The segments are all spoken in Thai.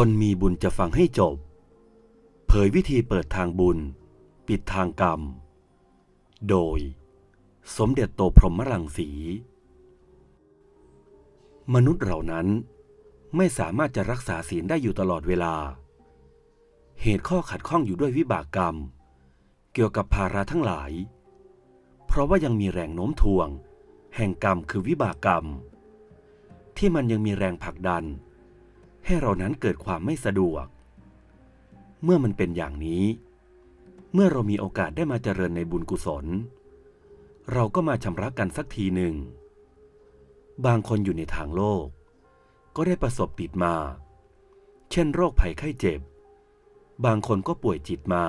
คนมีบุญจะฟังให้จบ เผยวิธีเปิดทางบุญ ปิดทางกรรม โดย สมเด็จโตพรหมรังสี มนุษย์เหล่านั้นไม่สามารถจะรักษาศีลได้อยู่ตลอดเวลา เหตุข้อขัดข้องอยู่ด้วยวิบากกรรม เกี่ยวกับภาระทั้งหลาย เพราะว่ายังมีแรงโน้มถ่วง แห่งกรรมคือวิบากกรรม ที่มันยังมีแรงผลักดัน ให้เรานั้นเกิดความไม่สะดวก เมื่อมันเป็นอย่างนี้ เมื่อเรามีโอกาสได้มาเจริญในบุญกุศล เราก็มาชำระกันสักทีหนึ่ง บางคนอยู่ในทางโลก ก็ได้ประสบติดมา เช่นโรคภัยไข้เจ็บ บางคนก็ป่วยจิตมา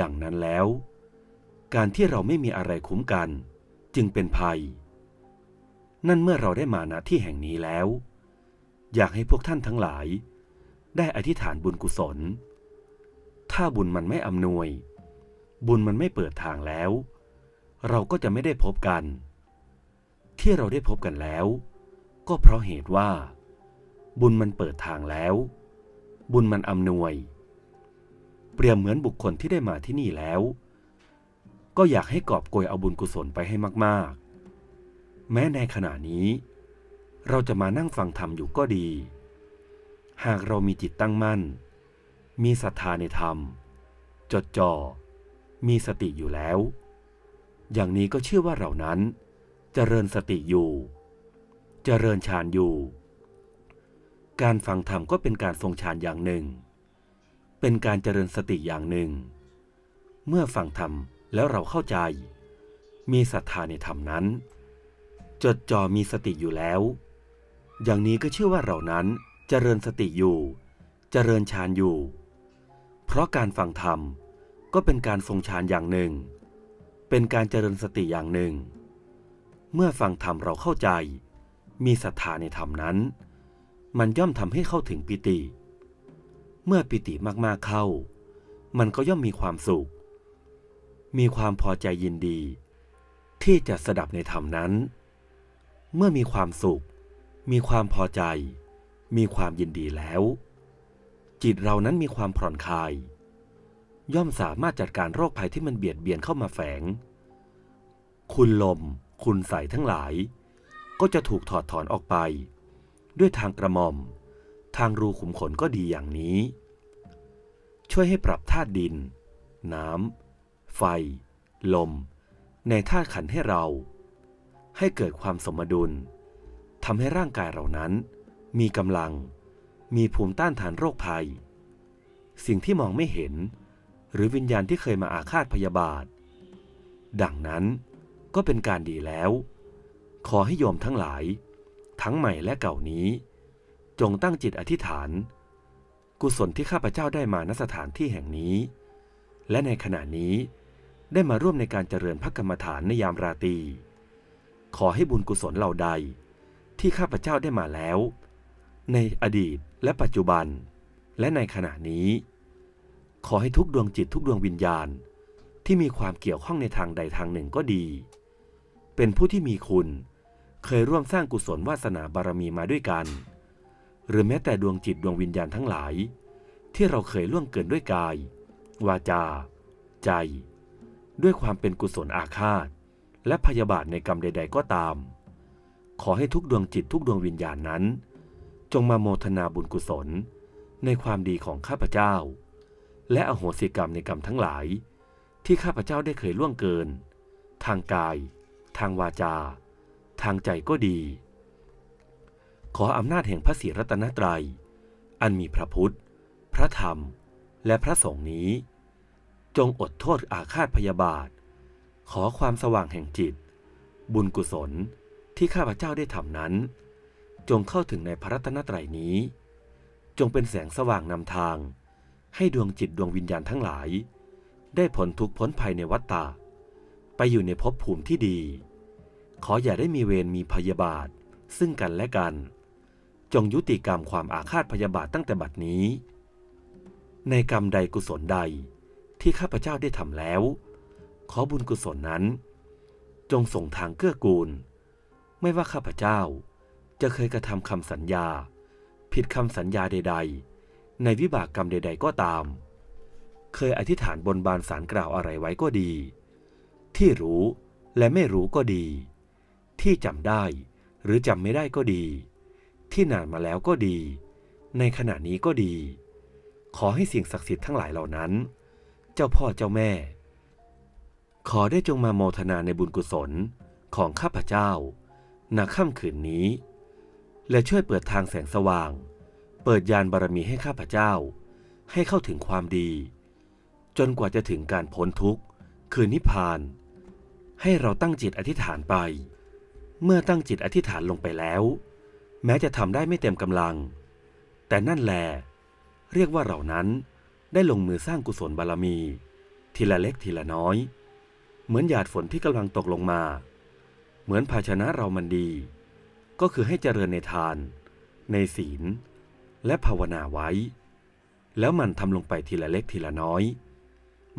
ดังนั้นแล้ว การที่เราไม่มีอะไรคุ้มกัน จึงเป็นภัย นั่นเมื่อเราได้มาณที่แห่งนี้แล้ว อยากให้พวกท่านทั้งหลาย ได้อธิษฐานบุญกุศล ถ้าบุญมันไม่อำนวย บุญมันไม่เปิดทางแล้ว เราก็จะไม่ได้พบกัน ที่เราได้พบกันแล้ว ก็เพราะเหตุว่า บุญมันเปิดทางแล้ว บุญมันอำนวย เปรียบเหมือนบุคคลที่ได้มาที่นี่แล้ว ก็อยากให้กอบโกยเอาบุญกุศลไปให้มาก ๆ แม้ในขณะนี้ เราจะมานั่งฟังธรรมอยู่ก็ดี หากเรามีจิตตั้งมั่น มีศรัทธาในธรรม จดจ่อ มีสติอยู่แล้ว อย่างนี้ก็เชื่อว่าเรานั้นจเจริญสติอยู่จเจริญฌานอยู่ การฟังธรรมก็เป็นการทรงฌานอย่างหนึ่ง เป็นการเจริญสติอย่างหนึ่ง เมื่อฟังธรรมแล้วเราเข้าใจ มีศรัทธาในธรรมนั้นจดจ่อมีสติอยู่แล้ว อย่างนี้ก็เชื่อว่าเรานั้นเจริญสติอยู่เจริญฌานอยู่ เพราะการฟังธรรมก็เป็นการทรงฌานอย่างหนึ่ง เป็นการเจริญสติอย่างหนึ่ง เมื่อฟังธรรมเราเข้าใจ มีศรัทธาในธรรมนั้น มันย่อมทำให้เข้าถึงปิติ เมื่อปิติมากๆเข้า มันก็ย่อมมีความสุข มีความพอใจยินดี ที่จะสดับในธรรมนั้น เมื่อมีความสุข มีความพอใจ มีความยินดีแล้ว จิตเรานั้นมีความผ่อนคลาย ย่อมสามารถจัดการโรคภัยที่มันเบียดเบียนเข้ามาแฝง คุณลม คุณใสทั้งหลาย ก็จะถูกถอดถอนออกไป ด้วยทางกระหม่อม ทางรูขุมขนก็ดีอย่างนี้ ช่วยให้ปรับธาตุดิน น้ำ ไฟ ลม ในธาตุขันให้เรา ให้เกิดความสมดุล ทำให้ร่างกายเรานั้น มีกำลัง มีภูมิต้านทานโรคภัย สิ่งที่มองไม่เห็น หรือวิญญาณที่เคยมาอาฆาตพยาบาท ดังนั้นก็เป็นการดีแล้ว ขอให้โยมทั้งหลาย ทั้งใหม่และเก่านี้ จงตั้งจิตอธิษฐาน กุศลที่ข้าพเจ้าได้มาณสถานที่แห่งนี้ และในขณะนี้ได้มาร่วมในการเจริญพระกรรมฐานในยามราตรีขอให้บุญกุศลเหล่าใด ที่ข้าพเจ้าได้มาแล้ว ในอดีตและปัจจุบัน และในขณะนี้ ขอให้ทุกดวงจิตทุกดวงวิญญาณ ที่มีความเกี่ยวข้องในทางใดทางหนึ่งก็ดี เป็นผู้ที่มีคุณ เคยร่วมสร้างกุศลวาสนาบารมีมาด้วยกัน หรือแม้แต่ดวงจิตดวงวิญญาณทั้งหลาย ที่เราเคยล่วงเกินด้วยกาย วาจา ใจ ด้วยความเป็นกุศลอาฆาต และพยาบาทในกรรมใด ๆ ก็ตาม ขอให้ทุกดวงจิตทุกดวงวิญญาณนั้น จงมาโมทนาบุญกุศล ในความดีของข้าพเจ้า และอโหสิกรรมในกรรมทั้งหลาย ที่ข้าพเจ้าได้เคยล่วงเกิน ทางกาย ทางวาจา ทางใจก็ดี ขออำนาจแห่งพระศรีรัตนตรัย อันมีพระพุทธ พระธรรม และพระสงฆ์นี้ จงอดโทษอาฆาตพยาบาท ขอความสว่างแห่งจิต บุญกุศล ที่ข้าพเจ้าได้ทำนั้น จงเข้าถึงในพระรัตนตรัยนี้ จงเป็นแสงสว่างนำทาง ให้ดวงจิตดวงวิญญาณทั้งหลาย ได้ผลทุกพ้นภัยในวัฏฏะไปอยู่ในภพภูมิที่ดี ขออย่าได้มีเวรมีพยาบาท ซึ่งกันและกัน จงยุติกรรมความอาฆาตพยาบาทตั้งแต่บัดนี้ ในกรรมใดกุศลใดที่ข้าพเจ้าได้ทำแล้ว ขอบุญกุศลนั้น จงส่งทางเกื้อกูล ไม่ว่าข้าพเจ้า จะเคยกระทำคำสัญญา ผิดคำสัญญาใด ๆ ในวิบากกรรมใด ๆ ก็ตาม เคยอธิษฐานบนบานสารกล่าวอะไรไว้ก็ดี ที่รู้และไม่รู้ก็ดี ที่จำได้หรือจำไม่ได้ก็ดี ที่นานมาแล้วก็ดี ในขณะนี้ก็ดี ขอให้สิ่งศักดิ์สิทธิ์ทั้งหลายเหล่านั้น เจ้าพ่อเจ้าแม่ ขอได้จงมาโมทนาในบุญกุศลของข้าพเจ้า ณค่ำคืนนี้ และช่วยเปิดทางแสงสว่าง เปิดยานบารมีให้ข้าพเจ้า ให้เข้าถึงความดี จนกว่าจะถึงการพ้นทุกข์ คือนิพพาน ให้เราตั้งจิตอธิษฐานไป เมื่อตั้งจิตอธิษฐานลงไปแล้ว แม้จะทำได้ไม่เต็มกำลัง แต่นั่นแหละเรียกว่าเรานั้นได้ลงมือสร้างกุศลบารมี ทีละเล็กทีละน้อย เหมือนหยาดฝนที่กำลังตกลงมา เหมือนภาชนะเรามันดี ก็คือให้เจริญในทาน ในศีล และภาวนาไว้ แล้วมันทำลงไปทีละเล็กทีละน้อย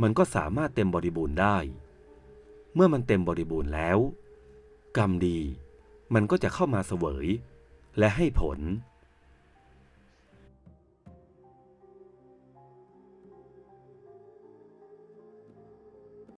มันก็สามารถเต็มบริบูรณ์ได้ เมื่อมันเต็มบริบูรณ์แล้ว กรรมดี มันก็จะเข้ามาเสวย และให้ผล